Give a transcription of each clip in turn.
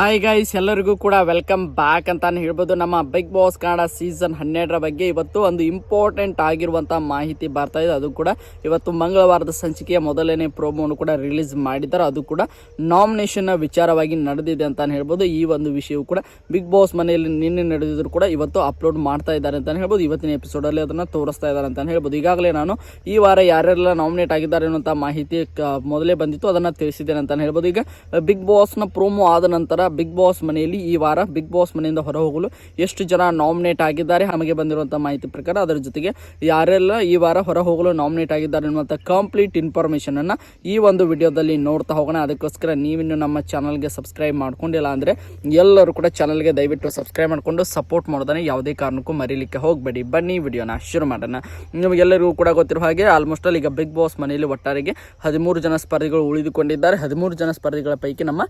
Hi guys ಎಲ್ಲರಿಗೂ ಕೂಡ welcome back ಅಂತಾನೆ ಹೇಳ್ಬೋದು. ನಮ್ಮ ಬಿಗ್ ಬಾಸ್ ಕನ್ನಡ ಸೀಸನ್ ಹನ್ನೆರಡರ ಬಗ್ಗೆ ಇವತ್ತು ಒಂದು ಇಂಪಾರ್ಟೆಂಟ್ ಆಗಿರುವಂತಹ ಮಾಹಿತಿ ಬರ್ತಾ ಇದೆ. ಅದು ಕೂಡ ಇವತ್ತು ಮಂಗಳವಾರದ ಸಂಚಿಕೆಯ ಮೊದಲನೇ ಪ್ರೋಮೋನು ಕೂಡ ರಿಲೀಸ್ ಮಾಡಿದ್ದಾರೆ. ಅದು ಕೂಡ ನಾಮಿನೇಷನ್ ವಿಚಾರವಾಗಿ ನಡೆದಿದೆ ಅಂತಾನೆ ಹೇಳ್ಬೋದು. ಈ ಒಂದು ವಿಷಯವು ಕೂಡ ಬಿಗ್ ಬಾಸ್ ಮನೆಯಲ್ಲಿ ನಿನ್ನೆ ನಡೆದಿದ್ರು ಕೂಡ ಇವತ್ತು ಅಪ್ಲೋಡ್ ಮಾಡ್ತಾ ಇದ್ದಾರೆ ಅಂತಾನೆ ಹೇಳ್ಬೋದು. ಇವತ್ತಿನ ಎಪಿಸೋಡಲ್ಲಿ ಅದನ್ನು ತೋರಿಸ್ತಾ ಇದ್ದಾರೆ ಅಂತಾನೆ ಹೇಳ್ಬೋದು. ಈಗಾಗಲೇ ನಾನು ಈ ವಾರ ಯಾರೆಲ್ಲ ನಾಮಿನೇಟ್ ಆಗಿದ್ದಾರೆ ಅನ್ನುವಂಥ ಮಾಹಿತಿ ಮೊದಲೇ ಬಂದಿತ್ತು. ಅದನ್ನು ತಿಳಿಸಿದ್ದೇನೆ ಅಂತಾನೆ ಹೇಳ್ಬೋದು. ಈಗ ಬಿಗ್ ಬಾಸ್ನ ಪ್ರೋಮೋ ಆದ ನಂತರ ಬಿಗ್ ಬಾಸ್ ಮನೆಯಲ್ಲಿ ಈ ವಾರ ಬಿಗ್ ಬಾಸ್ ಮನೆಯಿಂದ ಹೊರ ಹೋಗಲು ಎಷ್ಟು ಜನ ನಾಮಿನೇಟ್ ಆಗಿದ್ದಾರೆ ನಮಗೆ ಬಂದಿರುವಂಥ ಮಾಹಿತಿ ಪ್ರಕಾರ ಅದರ ಜೊತೆಗೆ ಯಾರೆಲ್ಲ ಈ ವಾರ ಹೊರ ಹೋಗಲು ನಾಮಿನೇಟ್ ಆಗಿದ್ದಾರೆ ಅನ್ನುವಂಥ ಕಂಪ್ಲೀಟ್ ಇನ್ಫಾರ್ಮೇಷನನ್ನು ಈ ಒಂದು ವಿಡಿಯೋದಲ್ಲಿ ನೋಡ್ತಾ ಹೋಗೋಣ. ಅದಕ್ಕೋಸ್ಕರ ನೀವಿನ್ನು ನಮ್ಮ ಚಾನಲ್ಗೆ ಸಬ್ಸ್ಕ್ರೈಬ್ ಮಾಡ್ಕೊಂಡಿಲ್ಲ ಅಂದರೆ ಎಲ್ಲರೂ ಕೂಡ ಚಾನಲ್ಗೆ ದಯವಿಟ್ಟು ಸಬ್ಸ್ಕ್ರೈಬ್ ಮಾಡಿಕೊಂಡು ಸಪೋರ್ಟ್ ಮಾಡೋದನ್ನ ಯಾವುದೇ ಕಾರಣಕ್ಕೂ ಮರೀಲಿಕ್ಕೆ ಹೋಗಬೇಡಿ. ಬನ್ನಿ ವಿಡಿಯೋನ ಶುರು ಮಾಡೋಣ. ನಿಮಗೆಲ್ಲರಿಗೂ ಕೂಡ ಗೊತ್ತಿರುವ ಹಾಗೆ ಆಲ್ಮೋಸ್ಟ್ ಅಲ್ಲಿ ಈಗ ಬಿಗ್ ಬಾಸ್ ಮನೆಯಲ್ಲಿ ಒಟ್ಟಾರೆಗೆ ಹದಿಮೂರು ಜನ ಸ್ಪರ್ಧಿಗಳು ಉಳಿದುಕೊಂಡಿದ್ದಾರೆ. ಹದಿಮೂರು ಜನ ಸ್ಪರ್ಧಿಗಳ ಪೈಕಿ ನಮ್ಮ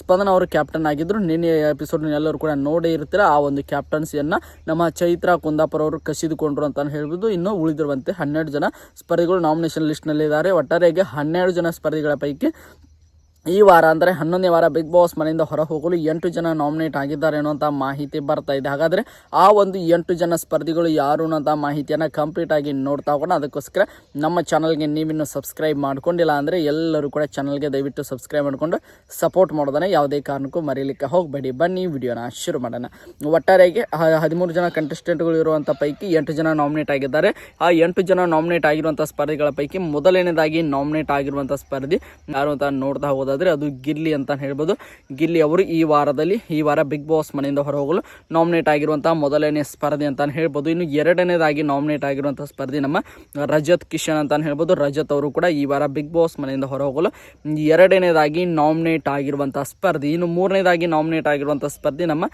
ಸ್ಪಂದನ ಅವರು ಕ್ಯಾಪ್ಟನ್ ಆಗಿದ್ದರು ನಿನ್ನೆ ಎಪಿಸೋಡ್ ಎಲ್ಲರೂ ಕೂಡ ನೋಡೇ ಇರ್ತೀರ ಆ ಒಂದು ಕ್ಯಾಪ್ಟನ್ಸಿಯನ್ನು ನಮ್ಮ ಚೈತ್ರ ಕುಂದಾಪುರ ಅವರು ಕಸಿದುಕೊಂಡ್ರು ಅಂತ ಹೇಳ್ಬೋದು. ಇನ್ನು ಉಳಿದಿರುವಂತೆ ಹನ್ನೆರಡು ಜನ ಸ್ಪರ್ಧಿಗಳು ನಾಮಿನೇಷನ್ ಲಿಸ್ಟ್ನಲ್ಲಿದ್ದಾರೆ ಒಟ್ಟಾರೆಗೆ ಹನ್ನೆರಡು ಜನ ಸ್ಪರ್ಧಿಗಳ ಪೈಕಿ ಈ ವಾರ ಅಂದರೆ ಹನ್ನೊಂದನೇ ವಾರ ಬಿಗ್ ಬಾಸ್ ಮನೆಯಿಂದ ಹೊರ ಹೋಗಲು ಎಂಟು ಜನ ನಾಮಿನೇಟ್ ಆಗಿದ್ದಾರೆ ಅನ್ನುವಂಥ ಮಾಹಿತಿ ಬರ್ತಾ ಇದೆ. ಹಾಗಾದರೆ ಆ ಒಂದು ಎಂಟು ಜನ ಸ್ಪರ್ಧಿಗಳು ಯಾರು ಅನ್ನೋಂಥ ಮಾಹಿತಿಯನ್ನು ಕಂಪ್ಲೀಟ್ ಆಗಿ ನೋಡ್ತಾ ಹೋಗೋಣ. ಅದಕ್ಕೋಸ್ಕರ ನಮ್ಮ ಚಾನಲ್ಗೆ ನೀವಿನ್ನು ಸಬ್ಸ್ಕ್ರೈಬ್ ಮಾಡ್ಕೊಂಡಿಲ್ಲ ಅಂದರೆ ಎಲ್ಲರೂ ಕೂಡ ಚಾನಲ್ಗೆ ದಯವಿಟ್ಟು ಸಬ್ಸ್ಕ್ರೈಬ್ ಮಾಡಿಕೊಂಡು ಸಪೋರ್ಟ್ ಮಾಡೋದನ್ನ ಯಾವುದೇ ಕಾರಣಕ್ಕೂ ಮರೀಲಿಕ್ಕೆ ಹೋಗಬೇಡಿ. ಬನ್ನಿ, ವಿಡಿಯೋನ ಶುರು ಮಾಡೋಣ. ಒಟ್ಟಾರೆಗೆ ಹದಿಮೂರು ಜನ ಕಂಟೆಸ್ಟೆಂಟ್ಗಳು ಇರುವಂಥ ಪೈಕಿ ಎಂಟು ಜನ ನಾಮಿನೇಟ್ ಆಗಿದ್ದಾರೆ. ಆ ಎಂಟು ಜನ ನಾಮಿನೇಟ್ ಆಗಿರುವಂಥ ಸ್ಪರ್ಧಿಗಳ ಪೈಕಿ ಮೊದಲನೇದಾಗಿ ನಾಮಿನೇಟ್ ಆಗಿರುವಂಥ ಸ್ಪರ್ಧಿ ಯಾರು ಅಂತ ನೋಡ್ತಾ ಹೋಗೋದಾದ್ರೆ ಅದು ಗಿಲ್ಲಿ ಅಂತ ಹೇಳ್ಬೋದು. ಗಿಲ್ಲಿ ಅವರು ಈ ವಾರದಲ್ಲಿ, ಈ ವಾರ ಬಿಗ್ ಬಾಸ್ ಮನೆಯಿಂದ ಹೊರ ಹೋಗಲು ನಾಮಿನೇಟ್ ಆಗಿರುವಂಥ ಮೊದಲನೇ ಸ್ಪರ್ಧೆ ಅಂತ ಹೇಳ್ಬೋದು. ಇನ್ನು ಎರಡನೇದಾಗಿ ನಾಮಿನೇಟ್ ಆಗಿರುವಂಥ ಸ್ಪರ್ಧೆ ನಮ್ಮ ರಜತ್ ಕಿಶನ್ ಅಂತ ಹೇಳ್ಬೋದು. ರಜತ್ ಅವರು ಕೂಡ ಈ ವಾರ ಬಿಗ್ ಬಾಸ್ ಮನೆಯಿಂದ ಹೊರ ಹೋಗಲು ಎರಡನೇದಾಗಿ ನಾಮಿನೇಟ್ ಆಗಿರುವಂಥ ಸ್ಪರ್ಧೆ. ಇನ್ನು ಮೂರನೇದಾಗಿ ನಾಮಿನೇಟ್ ಆಗಿರುವಂಥ ಸ್ಪರ್ಧೆ ನಮ್ಮ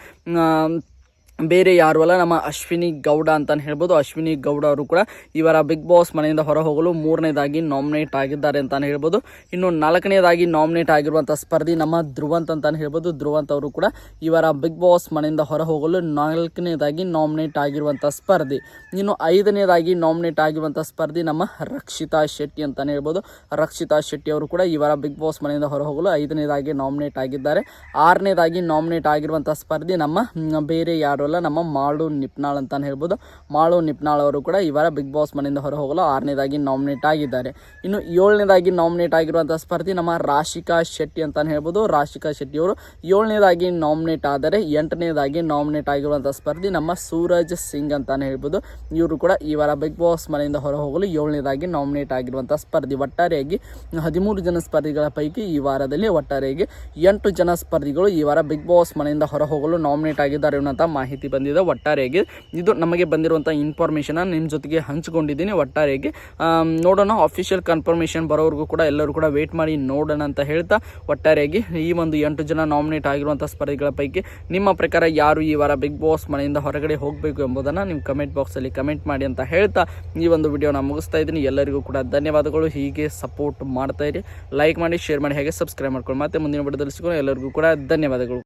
ಬೇರೆ ಯಾರು ಅಲ್ಲ, ನಮ್ಮ ಅಶ್ವಿನಿ ಗೌಡ ಅಂತ ಹೇಳ್ಬೋದು. ಅಶ್ವಿನಿ ಗೌಡ ಅವರು ಕೂಡ ಇವರ ಬಿಗ್ ಬಾಸ್ ಮನೆಯಿಂದ ಹೊರ ಹೋಗಲು ಮೂರನೇದಾಗಿ ನಾಮಿನೇಟ್ ಆಗಿದ್ದಾರೆ ಅಂತಾನೆ ಹೇಳ್ಬೋದು. ಇನ್ನು ನಾಲ್ಕನೇದಾಗಿ ನಾಮಿನೇಟ್ ಆಗಿರುವಂಥ ಸ್ಪರ್ಧಿ ನಮ್ಮ ಧ್ರುವಂತ್ ಅಂತಾನೆ ಹೇಳ್ಬೋದು. ಧ್ರುವಂತ್ ಅವರು ಕೂಡ ಇವರ ಬಿಗ್ ಬಾಸ್ ಮನೆಯಿಂದ ಹೊರ ಹೋಗಲು ನಾಲ್ಕನೇದಾಗಿ ನಾಮಿನೇಟ್ ಆಗಿರುವಂಥ ಸ್ಪರ್ಧಿ. ಇನ್ನು ಐದನೇದಾಗಿ ನಾಮಿನೇಟ್ ಆಗಿರುವಂಥ ಸ್ಪರ್ಧಿ ನಮ್ಮ ರಕ್ಷಿತಾ ಶೆಟ್ಟಿ ಅಂತಾನೆ ಹೇಳ್ಬೋದು. ರಕ್ಷಿತಾ ಶೆಟ್ಟಿ ಅವರು ಕೂಡ ಇವರ ಬಿಗ್ ಬಾಸ್ ಮನೆಯಿಂದ ಹೊರ ಹೋಗಲು ಐದನೇದಾಗಿ ನಾಮಿನೇಟ್ ಆಗಿದ್ದಾರೆ. ಆರನೇದಾಗಿ ನಾಮಿನೇಟ್ ಆಗಿರುವಂಥ ಸ್ಪರ್ಧಿ ನಮ್ಮ ಬೇರೆ ಯಾರು ಅಲ್ಲ ನಮ್ಮ ಮಾಳು ನಿಪ್ನಾಳ್ ಅಂತಾನೆ ಹೇಳ್ಬೋದು. ಮಾಳು ನಿಪ್ನಾಳ್ ಅವರು ಕೂಡ ಈ ವಾರ ಬಿಗ್ ಬಾಸ್ ಮನೆಯಿಂದ ಹೊರ ಹೋಗಲು ಆರನೇದಾಗಿ ನಾಮಿನೇಟ್ ಆಗಿದ್ದಾರೆ. ಇನ್ನು ಏಳನೇದಾಗಿ ನಾಮಿನೇಟ್ ಆಗಿರುವಂಥ ಸ್ಪರ್ಧಿ ನಮ್ಮ ರಾಶಿಕಾ ಶೆಟ್ಟಿ ಅಂತಾನೆ ಹೇಳ್ಬೋದು. ರಾಶಿಕಾ ಶೆಟ್ಟಿ ಅವರು ಏಳನೇದಾಗಿ ನಾಮಿನೇಟ್ ಆದರೆ ಎಂಟನೇದಾಗಿ ನಾಮಿನೇಟ್ ಆಗಿರುವಂಥ ಸ್ಪರ್ಧಿ ನಮ್ಮ ಸೂರಜ್ ಸಿಂಗ್ ಅಂತಾನೆ ಹೇಳ್ಬೋದು. ಇವರು ಕೂಡ ಈ ವಾರ ಬಿಗ್ ಬಾಸ್ ಮನೆಯಿಂದ ಹೊರ ಹೋಗಲು ಏಳನೇದಾಗಿ ನಾಮಿನೇಟ್ ಆಗಿರುವಂಥ ಸ್ಪರ್ಧಿ. ಒಟ್ಟಾರೆಯಾಗಿ ಹದಿಮೂರು ಜನ ಸ್ಪರ್ಧಿಗಳ ಪೈಕಿ ಈ ವಾರದಲ್ಲಿ ಒಟ್ಟಾರೆಯಾಗಿ ಎಂಟು ಜನ ಸ್ಪರ್ಧಿಗಳು ಈ ವಾರ ಬಿಗ್ ಬಾಸ್ ಮನೆಯಿಂದ ಹೊರ ಹೋಗಲು ನಾಮಿನೇಟ್ ಆಗಿದ್ದಾರೆ ಅನ್ನೋಂಥ ಮಾಹಿತಿ ಬಂದಿದೆ, ಒಟ್ಟಾರೆಯಾಗಿ ಇದು ನಮಗೆ ಬಂದಿರುವಂಥ ಇನ್ಫಾರ್ಮೇಷನ್ ನಿಮ್ಮ ಜೊತೆಗೆ ಹಂಚಿಕೊಂಡಿದ್ದೀನಿ, ಒಟ್ಟಾರೆಯಾಗಿ. ನೋಡೋಣ ಅಫಿಷಿಯಲ್ ಕನ್ಫರ್ಮೇಷನ್ ಬರೋವರೆಗೂ ಕೂಡ ಎಲ್ಲರೂ ಕೂಡ ವೇಟ್ ಮಾಡಿ ನೋಡೋಣ ಅಂತ ಹೇಳ್ತಾ, ಒಟ್ಟಾರೆಯಾಗಿ ಈ ಒಂದು ಎಂಟು ಜನ ನಾಮಿನೇಟ್ ಆಗಿರುವಂಥ ಸ್ಪರ್ಧಿಗಳ ಪೈಕಿ ನಿಮ್ಮ ಪ್ರಕಾರ ಯಾರು ಈ ವಾರ ಬಿಗ್ ಬಾಸ್ ಮನೆಯಿಂದ ಹೊರಗಡೆ ಹೋಗಬೇಕು ಎಂಬುದನ್ನು ನಿಮ್ಮ ಕಮೆಂಟ್ ಬಾಕ್ಸಲ್ಲಿ ಕಮೆಂಟ್ ಮಾಡಿ ಅಂತ ಹೇಳ್ತಾ ಈ ಒಂದು ವಿಡಿಯೋನ ಮುಗಿಸ್ತಾ ಇದ್ದೀನಿ. ಎಲ್ಲರಿಗೂ ಕೂಡ ಧನ್ಯವಾದಗಳು. ಹೀಗೆ ಸಪೋರ್ಟ್ ಮಾಡ್ತಾ ಇರಿ. ಲೈಕ್ ಮಾಡಿ ಶೇರ್ ಮಾಡಿ, ಹಾಗೆ ಸಬ್ಸ್ಕ್ರೈಬ್ ಮಾಡ್ಕೊಳ್ಳಿ. ಮತ್ತೆ ಮುಂದಿನ ವಿಡಿಯೋದಲ್ಲಿ ಸಿಗೋಣ. ಎಲ್ಲರಿಗೂ ಕೂಡ ಧನ್ಯವಾದಗಳು.